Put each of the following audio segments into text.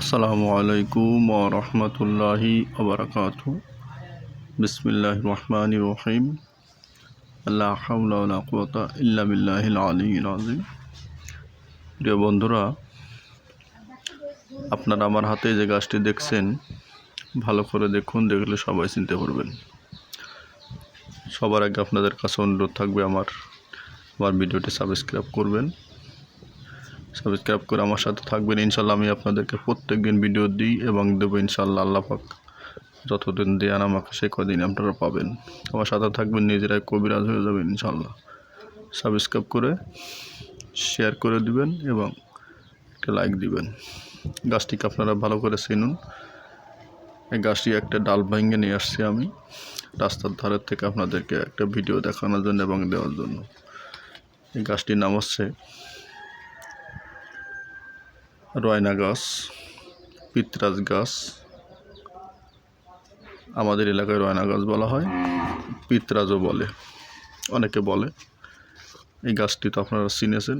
আসসালামু আলাইকুম ও রহমতুল্লাহি ওবরাকাত বিসমিল্লাহ রহমান রহিম। আল্লাহ হাউলা কুয়াতা ইল্লা বিল্লাহিল আলিয়িল আযীম। প্রিয় বন্ধুরা, আপনারা আমার হাতে যে গাছটি দেখছেন, ভালো করে দেখুন, দেখলে সবাই চিনতে পারবেন। সবার আগে আপনাদের কাছে অনুরোধ থাকবে আমার আমার ভিডিওটি সাবস্ক্রাইব করবেন। সাবস্ক্রাইব করে আমার সাথে থাকবেন। ইনশাল্লাহ আমি আপনাদেরকে প্রত্যেক দিন ভিডিও দিই এবং দেবো ইনশাল্লাহ আল্লাহ পাক। যতদিন দেন আমাকে সে কদিন আপনারা পাবেন। আমার সাথে থাকবেন, নিজেরাই কবিরাজ হয়ে যাবেন ইনশাল্লাহ সাবস্ক্রাইব করে শেয়ার করে দিবেন এবং একটা লাইক দিবেন। গাছটিকে আপনারা ভালো করে চিনুন। এই গাছটি একটা ডাল ভেঙে নিয়ে আসছি আমি। রাস্তার ধারের থেকে আপনাদেরকে একটা ভিডিও দেখানোর জন্য এবং দেওয়ার জন্য। এই গাছটির নাম হচ্ছে রয়না গাছ পিতরাজ গাছ, আমাদের এলাকায় রয়না গাছ বলা হয়, পিতরাজও বলে, অনেকে বলে। এই গাছটি তো আপনারা চিনেছেন।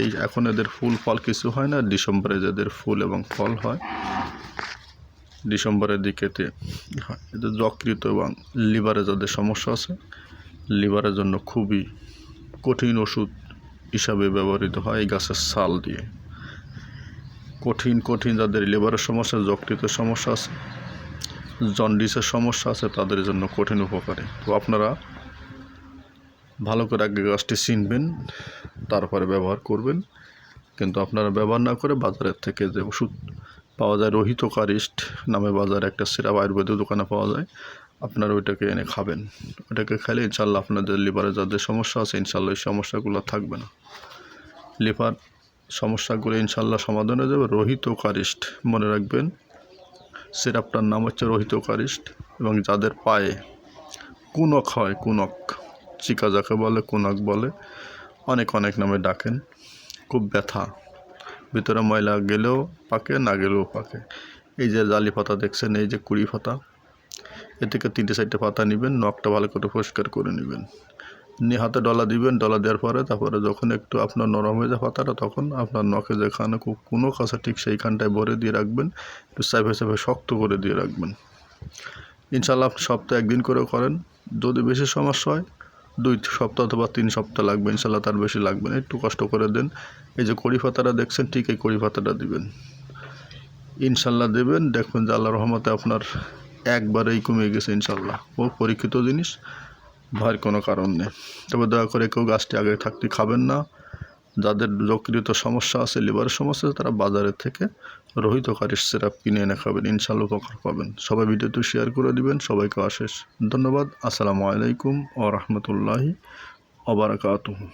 এই এখন এদের ফুল, ফল কিছু হয় না। ডিসেম্বরে যাদের ফুল এবং ফল হয়, ডিসেম্বরের দিকেতে হয়। এদের যকৃত এবং লিভারে যাদের সমস্যা আছে, লিভারের জন্য খুবই কঠিন ওষুধ হিসাবে ব্যবহৃত হয় এই গাছের ছাল দিয়ে। কঠিন কঠিন যাদের লিভারের সমস্যা, যকৃতের সমস্যা আছে জন্ডিসের সমস্যা আছে, তাদের জন্য কঠিন উপকারী। তো আপনারা ভালো করে আগে গাছটি চিনবেন, তারপরে ব্যবহার করবেন। কিন্তু আপনারা ব্যবহার না করে বাজারের থেকে যে ওষুধ পাওয়া যায়, রোহিত কারিস্ট নামে বাজারে একটা সিরাপ আয়ুর্বেদিক দোকানে পাওয়া যায়, আপনারা ওইটাকে এনে খাবেন। ওটাকে খেলে ইনশাল্লাহ আপনাদের লিভারে যাদের সমস্যা আছে ইনশাল্লাহ এই সমস্যাগুলো থাকবে না। লিভার সমস্যাগুলো ইনশাল্লাহ সমাধান হয়ে যাবে। রোহিত কারিস্ট মনে রাখবেন, সিরাপটার নাম হচ্ছে রোহিত কারিস্ট এবং যাদের পায়ে কুনক হয়, কুনক, চিকা যাকে বলে, কুনক বলে, অনেক অনেক নামে ডাকেন। খুব ব্যথা, ভিতরে ময়লা গেলেও পাকে, না গেলেও পাকে। এই যে জালি পাতা দেখছেন, এই যে কুড়ি পাতা, এ থেকে তিনটে চারটে পাতা নেবেন, নখটা ভালো করে পরিষ্কার করে নেবেন। নিয়ে হাতে ডলা দিবেন, ডলা দেওয়ার পরে তারপরে যখন একটু আপনার নরম হয়ে যায় পাতাটা, তখন আপনার নখে যেখানে কোনো কাছে ঠিক সেইখানটায় ভরে দিয়ে রাখবেন, একটু চাইফে চাইফে শক্ত করে দিয়ে রাখবেন। ইনশাল্লাহ আপনি সপ্তাহে একদিন করে করেন। যদি বেশি সমস্যা হয়, দুই সপ্তাহ অথবা তিন সপ্তাহ লাগবে ইনশাল্লাহ তার বেশি লাগবে না। একটু কষ্ট করে দেন। এই যে কড়ি পাতাটা দেখছেন, ঠিক এই কড়ি পাতাটা দিবেন। ইনশাল্লাহ দেবেন। দেখবেন যে আল্লাহ রহমতে আপনার একবারেই কমে গেছে ইনশাল্লাহ ও পরীক্ষিত জিনিস। ভয়ের কোনো কারণ নেই। তবে দয়া করে কেউ গাছটি আগে থাকতে খাবেন না। যাদের যকৃত সমস্যা আছে, লিভারের সমস্যা তারা বাজারের থেকে রোহিতকারী সেরা কিনে এনে খাবেন। ইনশাল্লাহ উপকার পাবেন। সবাই ভিডিওটি শেয়ার করে দিবেন। সবাইকে আশেষ ধন্যবাদ। আসসালামু আলাইকুম ও রহমতুল্লাহি ওবরাকাতুহু